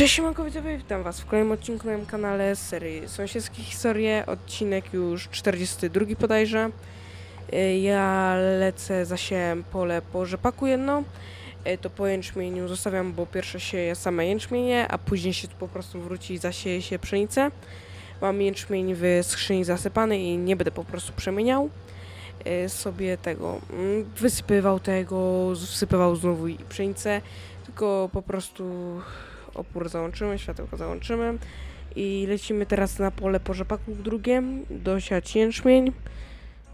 Cześć siemanko witam was w kolejnym odcinku na moim kanale z serii Sąsiedzkie Historie, odcinek już 42 bodajże. Y, Ja lecę, zasiałem pole po rzepaku jedno, Y, to po jęczmieniu zostawiam, bo pierwsze sieje same jęczmienie, a później się tu po prostu wróci i zasieje się pszenicę. Mam jęczmień w skrzyni zasypany i nie będę po prostu przemieniał y, sobie tego, mm, wysypywał tego, wsypywał znowu i pszenicę, tylko po prostu opór załączymy, światełko załączymy i lecimy teraz na pole po rzepaku drugie, dosiać jęczmień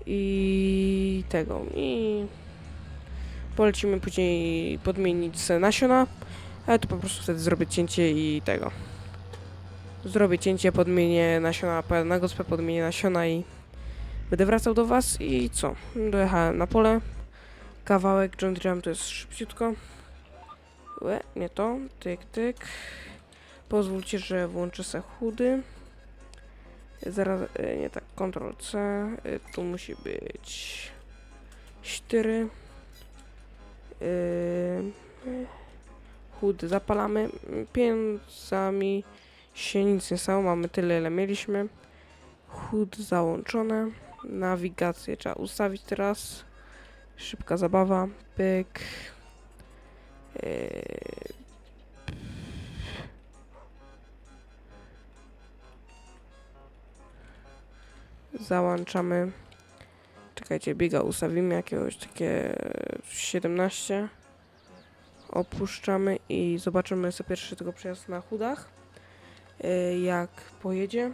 i tego i polecimy później podmienić nasiona, ale to po prostu wtedy zrobię cięcie i tego. Zrobię cięcie, podmienię nasiona, na gospę, podmienię nasiona i będę wracał do was i co? Dojechałem na pole, kawałek John to jest szybciutko. Łe, nie to. Tyk, tyk. Pozwólcie, że włączę se chudy. Zaraz, e, nie tak, Ctrl C. E, Tu musi być 4. Chudy zapalamy. Pięcami się nic nie stało. Mamy tyle, ile mieliśmy. Chód załączone. Nawigację trzeba ustawić teraz. Szybka zabawa. Pyk. Yy, Załączamy. Czekajcie, biega ustawimy jakiegoś takie 17. Opuszczamy i zobaczymy sobie pierwszy tego przejazd na chudach. Yy, Jak pojedzie.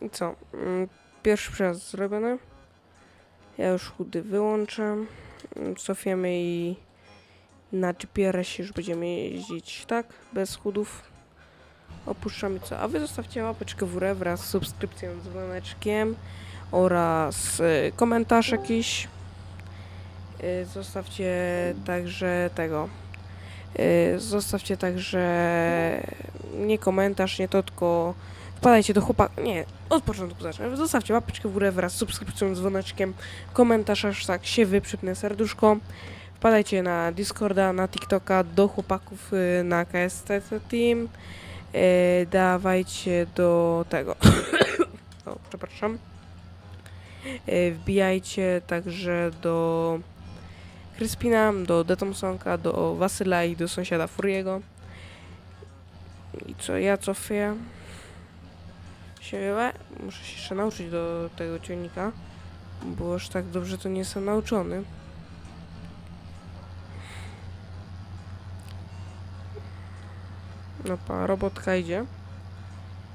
I co? Mm, Pierwszy przejazd zrobiony. Ja już chudy wyłączę. Mm, Cofiemy i na GPRS już będziemy jeździć, tak? Bez chudów. Opuszczamy co? A wy zostawcie łapeczkę w górę wraz z subskrypcją, dzwoneczkiem oraz y, komentarz jakiś. Y, zostawcie także tego. Y, zostawcie także nie komentarz, nie to, tylko wpadajcie do chłopaka. Nie, od początku zacznę. Zostawcie łapeczkę w górę wraz z subskrypcją, dzwoneczkiem, komentarz, aż tak się wyprzypnę serduszko. Wpadajcie na Discorda, na TikToka, do chłopaków y, na KST Team. Y, dawajcie do tego. o, przepraszam. Y, wbijajcie także do Kryspina, do Detomsonka, do Wasyla i do sąsiada Furiego. I co, ja cofię siebie. Muszę się jeszcze nauczyć do tego ciągnika, bo już tak dobrze to nie jestem nauczony. No pa, robotka idzie.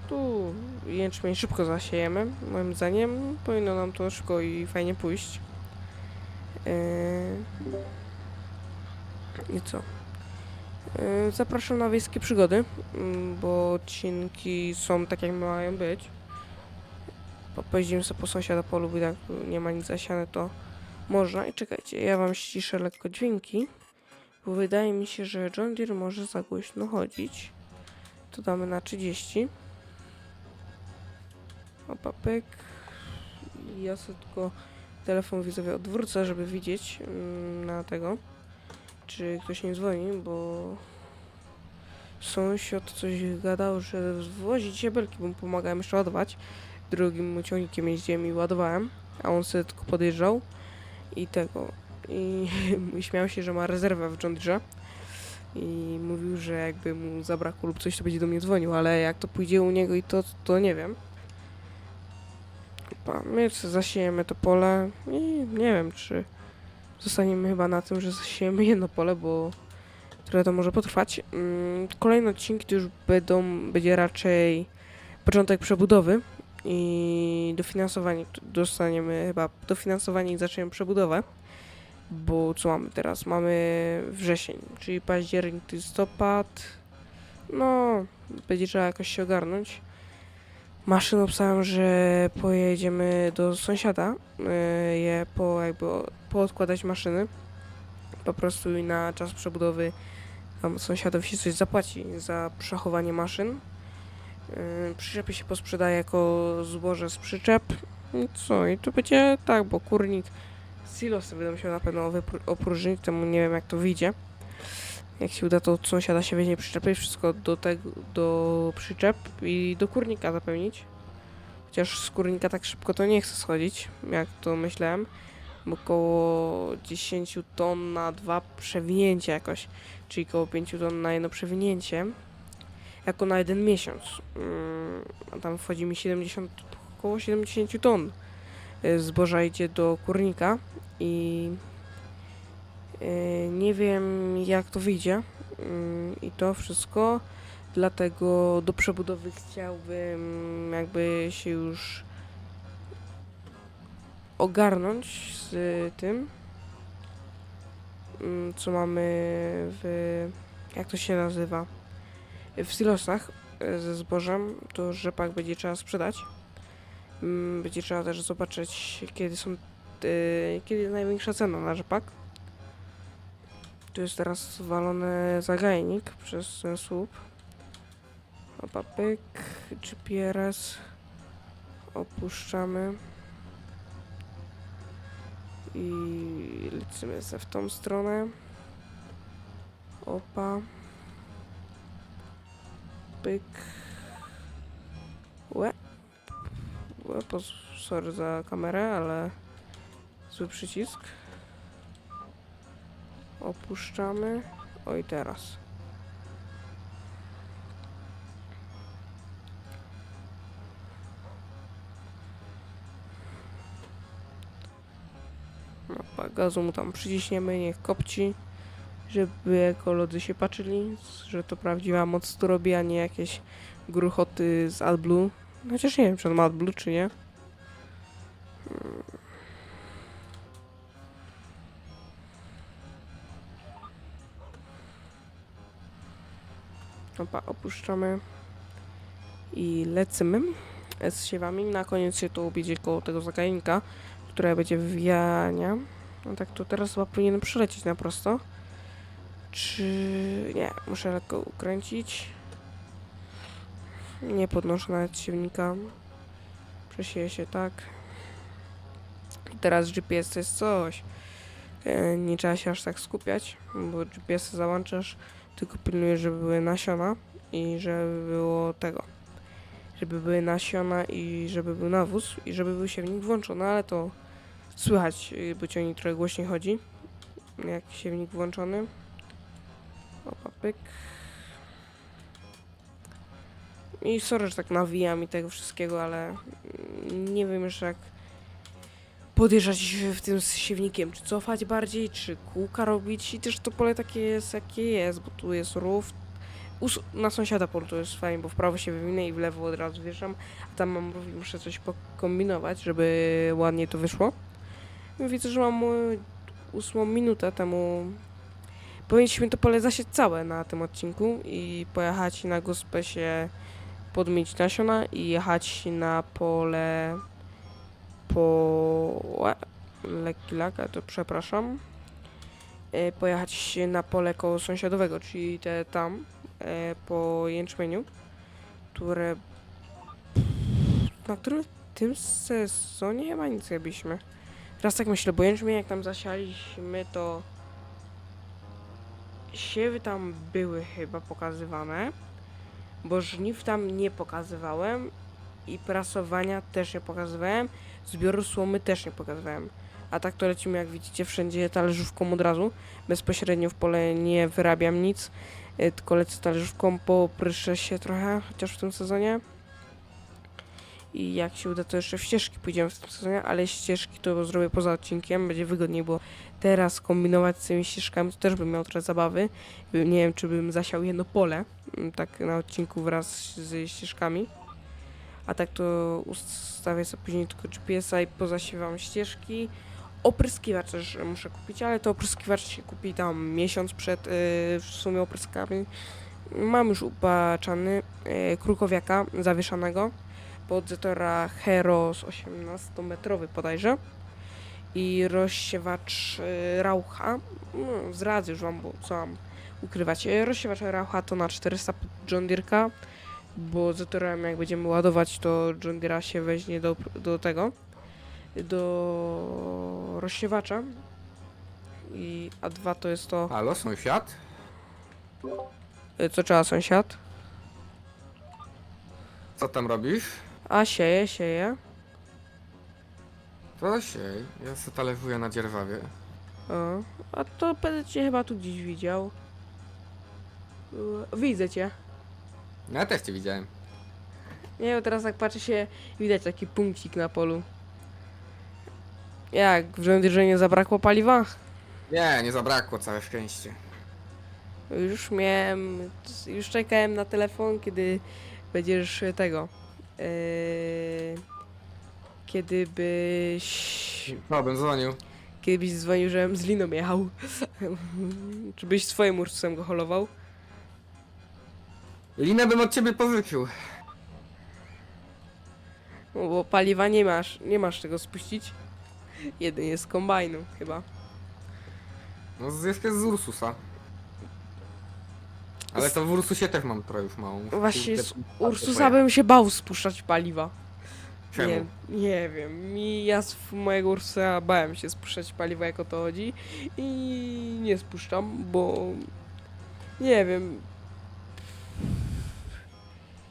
Tu jęczmień szybko zasiejemy. Moim zdaniem powinno nam to szybko i fajnie pójść. Yy... I co? Yy, Zapraszam na wiejskie przygody, mm, bo odcinki są tak, jak mają być. Po- Pojeździmy sobie po sąsiada polu, bo jak nie ma nic zasiane, to można. I czekajcie, ja wam ściszę lekko dźwięki, bo wydaje mi się, że John Deere może za głośno chodzić. To damy na 30. Opa, pyk. Ja sobie tylko telefon widzowie odwrócę, żeby widzieć mm, na tego czy ktoś nie dzwoni, bo sąsiad coś gadał, że zwozi dzisiaj belki, bo mu pomagałem jeszcze ładować. Drugim ciągnikiem jeździłem i ładowałem, a on sobie tylko podjeżdżał i tego. I śmiał się, że ma rezerwę w John i mówił, że jakby mu zabrakło lub coś, to będzie do mnie dzwonił, ale jak to pójdzie u niego i to, to nie wiem. Pa, My zasiejemy to pole i nie wiem, czy zostaniemy chyba na tym, że zasiejemy jedno pole, bo trochę to może potrwać. Mm, Kolejne odcinki to już będą, będzie raczej początek przebudowy i dofinansowanie dostaniemy chyba dofinansowanie i zaczniemy przebudowę. Bo co mamy teraz? Mamy wrzesień, czyli październik, listopad. No, będzie trzeba jakoś się ogarnąć. Maszyn obstawiam, że pojedziemy do sąsiada, y, je po jakby poodkładać maszyny. Po prostu na czas przebudowy tam sąsiadowi się coś zapłaci za przechowanie maszyn. Yy, Przyczepy się posprzedaje jako zboże z przyczep. I co? I to będzie tak, bo kurnik silosy będą się na pewno opróżnić, temu nie wiem jak to wyjdzie. Jak się uda, to od sąsiada się weźmie przyczepy i wszystko do tego, do przyczep i do kurnika zapełnić. Chociaż z kurnika tak szybko to nie chce schodzić, jak to myślałem. Około 10 ton na dwa przewinięcia jakoś, czyli około 5 ton na jedno przewinięcie jako na jeden miesiąc. Mm, A tam wchodzi mi 70, około 70 ton y, zboża idzie do kurnika i nie wiem jak to wyjdzie Mm, i to wszystko dlatego do przebudowy chciałbym jakby się już ogarnąć z tym mm, co mamy w jak to się nazywa w silosach ze zbożem, to rzepak będzie trzeba sprzedać. Będzie trzeba też zobaczyć, kiedy są, kiedy największa cena na rzepak. Tu jest teraz walony zagajnik przez ten słup. Opa, pyk, GPRS. Opuszczamy. I lecimy se w tą stronę. Opa pyk. Łe. Łe, sorry za kamerę, ale zły przycisk. Opuszczamy. Oj, teraz. No, pa- gazu mu tam przyciśniemy, niech kopci żeby ekolodzy się patrzyli, że to prawdziwa moc tu robi, a nie jakieś gruchoty z AdBlue. Chociaż nie wiem, czy on ma AdBlue, czy nie. Mm. Opa, opuszczamy i lecimy z siewami. Na koniec się to będzie koło tego zagajnika, które będzie wywijania. No tak, to teraz chyba powinienem przylecieć na prosto. Czy... Nie, muszę lekko ukręcić. Nie podnoszę nawet siewnika. Przesieję się tak. I teraz GPS to jest coś. E, Nie trzeba się aż tak skupiać, bo GPS załączasz, tylko pilnujesz, żeby były nasiona i żeby było tego. Żeby były nasiona i żeby był nawóz i żeby był siewnik włączony, ale to słychać, bo ciągnik trochę głośniej chodzi, jak siewnik włączony. Opa, pyk. I sorry, że tak nawijam i tego wszystkiego, ale nie wiem jeszcze jak podjeżdżać w tym z siewnikiem, czy cofać bardziej, czy kółka robić i też to pole takie jest, jakie jest, bo tu jest rów. Us- na sąsiada polu to jest fajnie, bo w prawo się wywinę i w lewo od razu wjeżdżam, a tam mam rów i muszę coś pokombinować, żeby ładnie to wyszło. Widzę, że mam e, ósmą minutę temu Powinniśmy to pole zasieć całe na tym odcinku i pojechać na gospę się podmieć nasiona i jechać na pole po... Lekki lag, ale to przepraszam. E, Pojechać na pole koło sąsiadowego, czyli te tam, e, po jęczmieniu, które... Na którym w tym sezonie chyba nic robiliśmy. Teraz tak myślę, bo jęczmień jak tam zasialiśmy, to siewy tam były chyba pokazywane, bo żniw tam nie pokazywałem i prasowania też nie pokazywałem, zbioru słomy też nie pokazywałem. A tak to lecimy, jak widzicie, wszędzie talerzówką od razu. Bezpośrednio w pole nie wyrabiam nic, y, tylko lecę talerzówką, popryszę się trochę, chociaż w tym sezonie. I jak się uda, to jeszcze w ścieżki pójdziemy w tym sezonie, ale ścieżki to zrobię poza odcinkiem, będzie wygodniej, bo teraz kombinować z tymi ścieżkami, to też bym miał trochę zabawy. Nie wiem, czy bym zasiał jedno pole, mm, tak na odcinku wraz ze ścieżkami. A tak to ustawię sobie później tylko GPS-a i pozasiewam ścieżki. Opryskiwacz też muszę kupić, ale to opryskiwacz się kupi tam miesiąc przed yy, w sumie opryskami. Mam już upaczany yy, krukowiaka zawieszanego, pod Zetora Heros 18-metrowy bodajże i rozsiewacz y, Raucha, no, zdradzę już wam, bo co mam ukrywać, rozsiewacz Raucha to na 400 pod John Deere'ka, bo Zetorem jak będziemy ładować, to John Deere'a się weźmie do, do tego, do rozsiewacza i a dwa to jest to, Halo, sąsiad? y, co trzeba sąsiad, Co tam robisz? a sieje, sieje, To się, ja se talerzuję na dzierwawie. O, a to będę cię chyba tu gdzieś widział. Y, Widzę cię. No, Ja też cię widziałem. Nie wiem, teraz jak patrzę się, widać taki punkcik na polu. Jak, w rządzie, że nie zabrakło paliwa? Nie, nie zabrakło, całe szczęście. Już miałem, już czekałem na telefon, kiedy będziesz tego, yy, kiedy byś, No, bym dzwonił. kiedy byś dzwonił, żebym z liną jechał. Czy byś swoim Ursusem go holował? Linę bym od ciebie pożyczył. No, bo paliwa nie masz, nie masz czego spuścić. Jedynie z kombajnu chyba. No, z, jeszcze z Ursusa. Ale to w Ursusie też mam trochę już małą. Właśnie z Ursusa bym się bał spuszczać paliwa. Czemu? Nie, nie wiem. Mi, ja z mojego Ursusa bałem się spuszczać paliwa, jak o to chodzi. I nie spuszczam, bo nie wiem.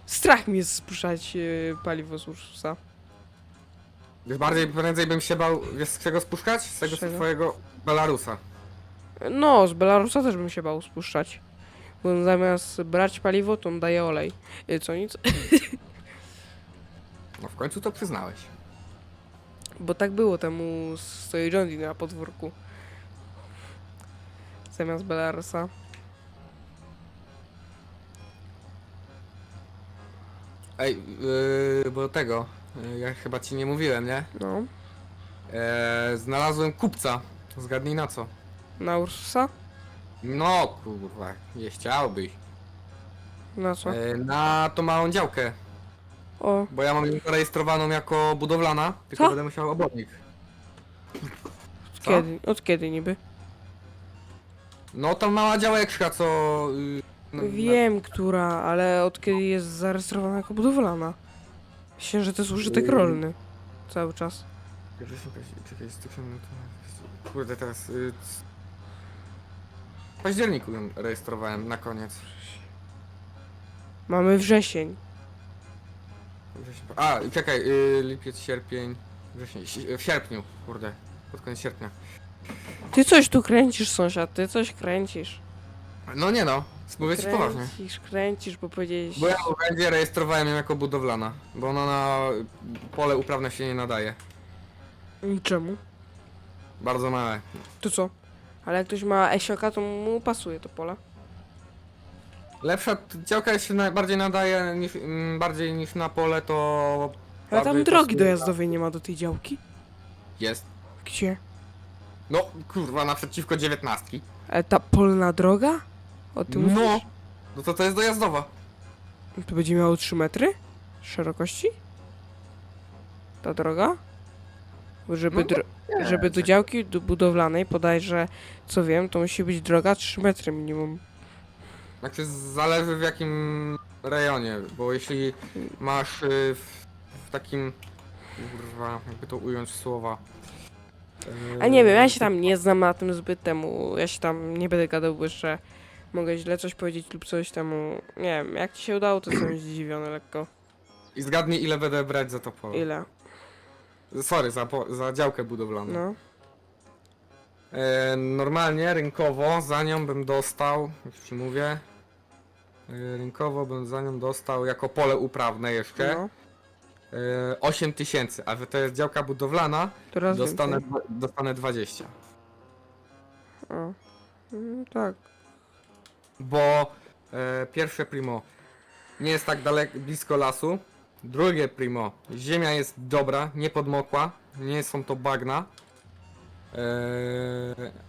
Strach mi jest spuszczać e, paliwo z Ursusa. Bardziej, prędzej bym się bał, wiesz z czego spuszczać? Z tego Z czego? twojego Belarusa. No, z Belarusa też bym się bał spuszczać. Bo on zamiast brać paliwo, to on daje olej. Y, Co nic? No w końcu to przyznałeś. Bo tak było temu stoi John Deere na podwórku. Zamiast Belarusa. Ej, yy, bo tego, yy, ja chyba ci nie mówiłem, nie? No. Eee, znalazłem kupca. Zgadnij na co? Na Ursusa? No kurwa, nie chciałbyś. Na co? Eee, na tą małą działkę, O, bo ja mam ją zarejestrowaną jako budowlana, tylko Co? będę musiał obornik. od co? kiedy? Od kiedy niby? No ta mała działeczka, co... Yy, no, Wiem, która, ale od kiedy jest zarejestrowana jako budowlana. Myślę, że to jest użytek Yy. rolny. Cały czas. Na... Czekaj, styczeń, no to... Kurde, teraz... C- w październiku ją rejestrowałem na koniec. Mamy wrzesień. Wrzesień- A, czekaj, yy, lipiec, sierpień, wrzesień, si- w sierpniu, kurde, pod koniec sierpnia. Ty coś tu kręcisz, sąsiad, ty coś kręcisz. No nie no, mówię ci poważnie. Kręcisz, kręcisz, bo powiedziałeś... Bo ja w urzędzie rejestrowałem ją jako budowlana, bo ona na pole uprawne się nie nadaje. Czemu? Bardzo małe. To co? Ale jak ktoś ma esioka, to mu pasuje to pole. Lepsza działka się na, bardziej nadaje niż, mm, bardziej niż na pole to... Ale tam drogi pasuje dojazdowej nie ma do tej działki. na- Jest. Gdzie? No kurwa, naprzeciwko dziewiętnastki. Ale ta polna droga? O tym No. mówisz? No to to jest dojazdowa. To będzie miało 3 metry? Szerokości? Ta droga? Żeby, No, dro- Nie, żeby do działki do budowlanej, podajże, co wiem, to musi być droga 3 metry minimum. Znaczy zależy w jakim rejonie, bo jeśli masz y, w, w takim... Kurwa, jakby to ująć w słowa. A nie wiem, ja się tam nie znam na tym zbyt temu. Ja się tam nie będę gadał, bo jeszcze mogę źle coś powiedzieć lub coś temu. Nie wiem, jak ci się udało, to jestem zdziwiony lekko. I zgadnij ile będę brać za to pole. Ile? Sorry, za, po, za działkę budowlaną. No. E, normalnie, rynkowo, za nią bym dostał, już ci mówię, e, rynkowo bym za nią dostał jako pole uprawne jeszcze no. e, 8 tysięcy, a to jest działka budowlana, Teraz dostanę, dostanę 20. O. Mm, tak. Bo e, pierwsze primo nie jest tak daleko, blisko lasu, drugie primo, ziemia jest dobra, nie podmokła, nie są to bagna. Eee,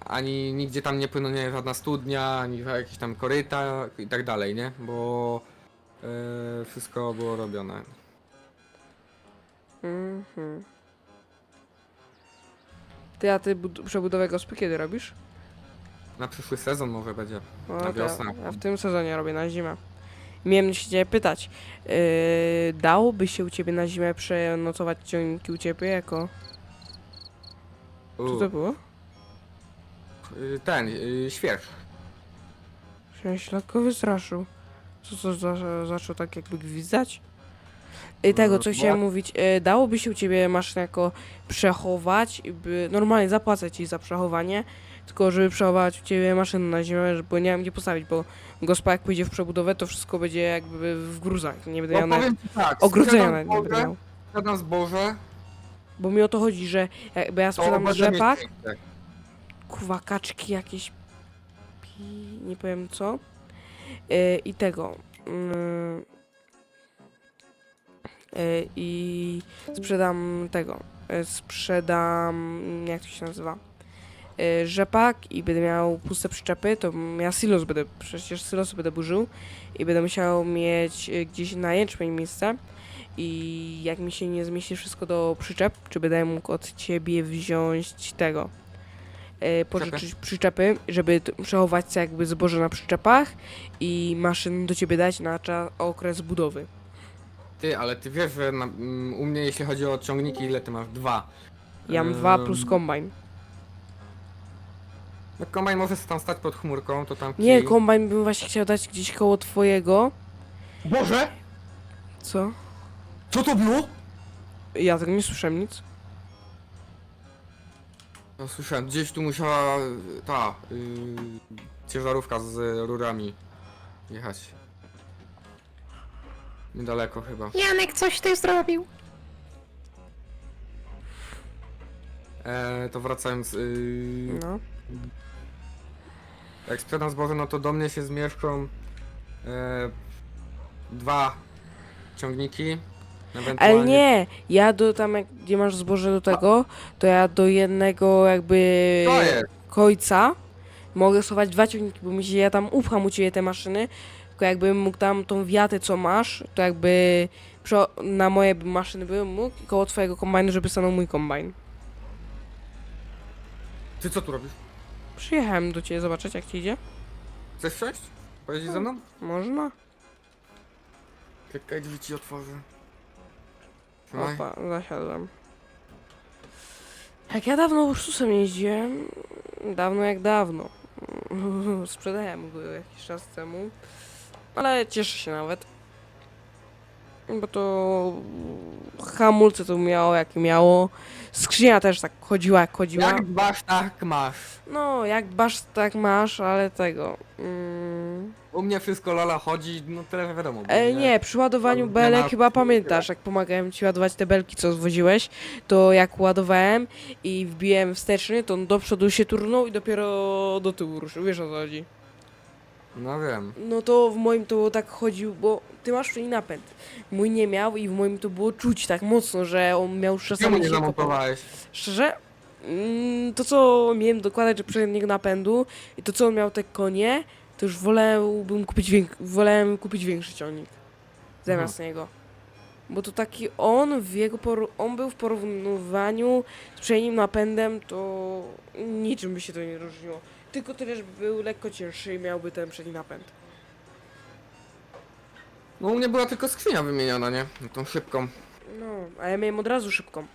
ani nigdzie tam nie płyną nie, żadna studnia, ani jakieś tam koryta i tak dalej, nie? Bo e, wszystko było robione. Mhm. Ty, a ty bud- przebudowę gospy kiedy robisz? Na przyszły sezon może będzie. No, Na to ja, wiosnę. ja w tym sezonie robię na zimę. Miałem się ciebie pytać, yy, dałoby się u ciebie na zimę przenocować ciągniki u ciebie jako... Co to było? y, ten, y, świerz. Się lekko wystraszył. Co co za, zaczął tak jakby gwizdać? I tego, co No, chciałem bo- mówić, e, dałoby się u ciebie maszynę jako przechować, i by normalnie zapłacę ci za przechowanie, tylko żeby przechować u ciebie maszynę na zimę, bo nie mam gdzie postawić, bo gospa jak pójdzie w przebudowę, to wszystko będzie jakby w gruzach, nie będę No miał nawet ci tak, ogrodzenia nawet nie będę miał. sprzedam zboże, Bo mi o to chodzi, że jakby ja sprzedam rzepak, piękne. kurwa kaczki jakieś pi... nie powiem co. E, i tego e, i sprzedam tego e, sprzedam jak to się nazywa rzepak i będę miał puste przyczepy to ja silos będę przecież silos będę burzył i będę musiał mieć e, gdzieś na jęczmień miejsce i jak mi się nie zmieści wszystko do przyczep, czy będę mógł od ciebie wziąć tego e, pożyczyć przyczepy, żeby przechować jakby zboże na przyczepach i maszyn do ciebie dać na cza- okres budowy. Ty, ale ty wiesz, że na, mm, u mnie jeśli chodzi o ciągniki, ile ty masz? Dwa. Ja mam dwa plus kombajn. No kombajn może tam stać pod chmurką, to tam Nie, kij. kombajn bym właśnie chciał dać gdzieś koło twojego. Boże! Co? Co to było? Ja tego nie słyszałem nic. No słyszałem, gdzieś tu musiała y, ta yy, ciężarówka z rurami jechać. Niedaleko chyba. Janek coś ty zrobił. E, to wracając, yy, No. Jak sprzedam zboże, no to do mnie się zmieszczą e, dwa ciągniki. Ale ewentualnie- nie, ja do tam, jak, gdzie masz zboże do tego, to ja do jednego jakby To jest! końca mogę schować dwa ciągniki, bo mi się, ja tam upcham u ciebie te maszyny, tylko jakbym mógł tam tą wiatę, co masz, to jakby prze- na moje maszyny bym mógł i koło twojego kombajnu, żeby stanął mój kombajn. Ty co tu robisz? Przyjechałem do ciebie zobaczyć, jak ci idzie. Chcesz wsiąść? Pojeździć ze mną? Można? Czekaj, drzwi ci otworzę. Trzymaj. Opa, zasiadłem. Jak ja dawno Ursusem jeździłem, dawno jak dawno. Sprzedałem go jakiś czas temu, ale cieszę się nawet. Bo to hamulce to miało jakie miało. Skrzynia też tak chodziła jak chodziła. Jak dbasz, tak masz. No, jak masz, tak masz, ale tego. Mm. U mnie wszystko lala chodzi, no tyle wiadomo. E, nie, przy ładowaniu Tam belek nie ma- chyba pamiętasz, jak pomagałem ci ładować te belki, co zwoziłeś, to jak ładowałem i wbiłem wsteczny, to on do przodu się turnął i dopiero do tyłu ruszył, wiesz o co chodzi. No wiem. No to w moim to tak chodził, bo ty masz przynajmniej napęd. Mój nie miał i w moim to było czuć tak mocno, że on miał Czemu czasami nie się kopał. zamontowałeś? Szczerze? Mm, To co miałem dokładać do przedniego napędu i to co on miał te konie, to już wolałbym kupić, wiek- wolałem kupić większy ciągnik zamiast niego. Bo to taki on w jego poru- on był w porównywaniu z przednim napędem, to niczym by się to nie różniło. Tylko tyle, że był lekko cięższy i miałby ten przedni napęd. No u mnie była tylko skrzynia wymieniona, nie? Tą szybką. No, a ja miałem od razu szybką.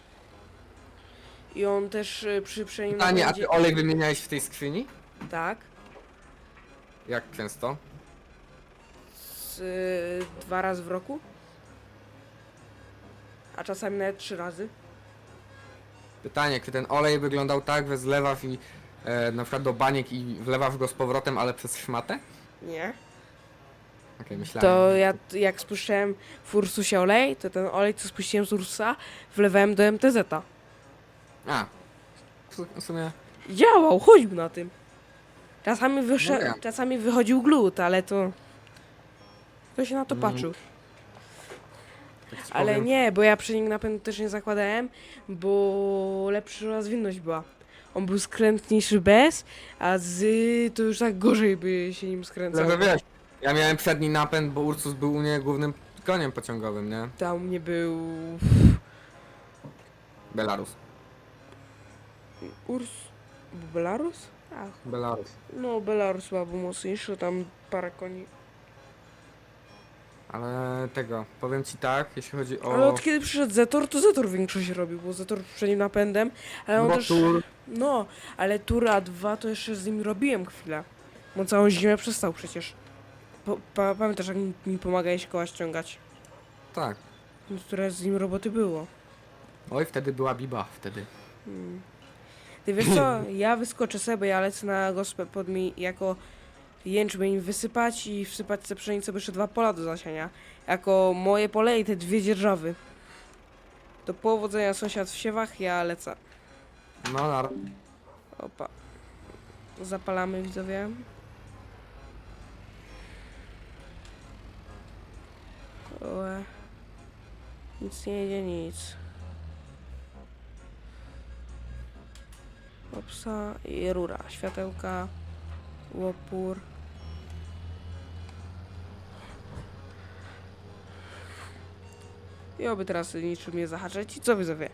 I on też y, przy przednim A nie, a ty olej wymieniałeś w tej skrzyni? Tak. Jak często? z, y, dwa razy w roku. A czasami nawet trzy razy. Pytanie, czy ten olej wyglądał tak, że zlewasz i e, na przykład do baniek i wlewasz go z powrotem, ale przez szmatę? Nie. Okej, myślałem. To ja t- jak spuszczałem w Ursusie olej, to ten olej, co spuściłem z Ursusa, wlewałem do MTZ-a. A. W w sumie... Działał, chodził na tym. Czasami, No wysze- wiem. czasami wychodził glut, ale to... Kto się na to Mm, patrzył? Tak ci Ale powiem. nie, bo ja przednik napędu też nie zakładałem, bo lepsza rozwinność była. On był skrętniejszy bez, a z to już tak gorzej by się nim skręcało. Ale że wiesz, ja miałem przedni napęd, bo Ursus był u mnie głównym koniem pociągowym, nie? Tam nie był. Belarus. Urs... Belarus? Ach, Belarus. no Belarus chyba był mocniejszy, tam parę koni. Ale tego, powiem ci tak, jeśli chodzi o... Ale od kiedy przyszedł Zetor, to Zetor większość robił, bo Zetor przednim napędem, ale on bo też... tur, No, ale Tura 2 to jeszcze z nim robiłem chwilę. Bo całą zimę przestał przecież. Po, pa, pamiętasz, jak mi, mi pomagałeś koła ściągać? tak. No, Które z nim roboty było. Oj, wtedy była biba, wtedy. Mm. Ty wiesz co, ja wyskoczę sobie, ja lecę na gospę pod mi jako jęczmień wysypać i wsypać sobie pszenicę, jeszcze dwa pola do zasiania. Jako moje pole i te dwie dzierżawy. Do powodzenia sąsiad w siewach, ja lecę. No, na... Opa. Zapalamy widzowie. Ue. Nic nie jedzie, nic. Opsa i rura. Światełka. Łopór. I oby teraz niczym nie zahaczyć. I co widzowie?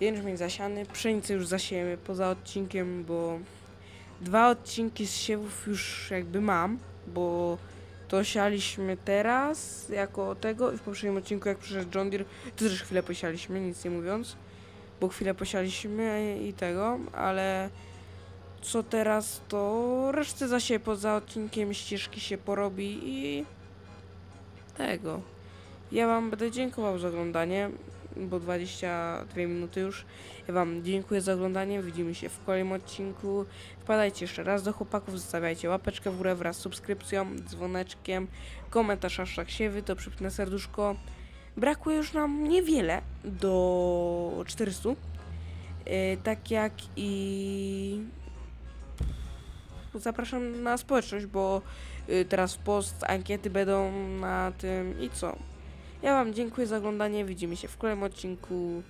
Jęczmień zasiany, pszenicę już zasiejemy poza odcinkiem, bo dwa odcinki z siewów już jakby mam, bo to sialiśmy teraz jako tego i w poprzednim odcinku jak przyszedł John Deere, to też chwilę posialiśmy, nic nie mówiąc, bo chwilę posialiśmy i tego, ale co teraz to resztę zasieję poza odcinkiem, ścieżki się porobi i tego. Ja wam będę dziękował za oglądanie, bo 22 minuty już. Ja wam dziękuję za oglądanie, widzimy się w kolejnym odcinku. Wpadajcie jeszcze raz do chłopaków, zostawiajcie łapeczkę w górę wraz z subskrypcją, dzwoneczkiem, komentarz hashtag siewy, to przypnę serduszko. Brakuje już nam niewiele do 400. Yy, tak jak i zapraszam na społeczność, bo yy, teraz post, ankiety będą na tym i co. Ja Wam dziękuję za oglądanie. Widzimy się w kolejnym odcinku.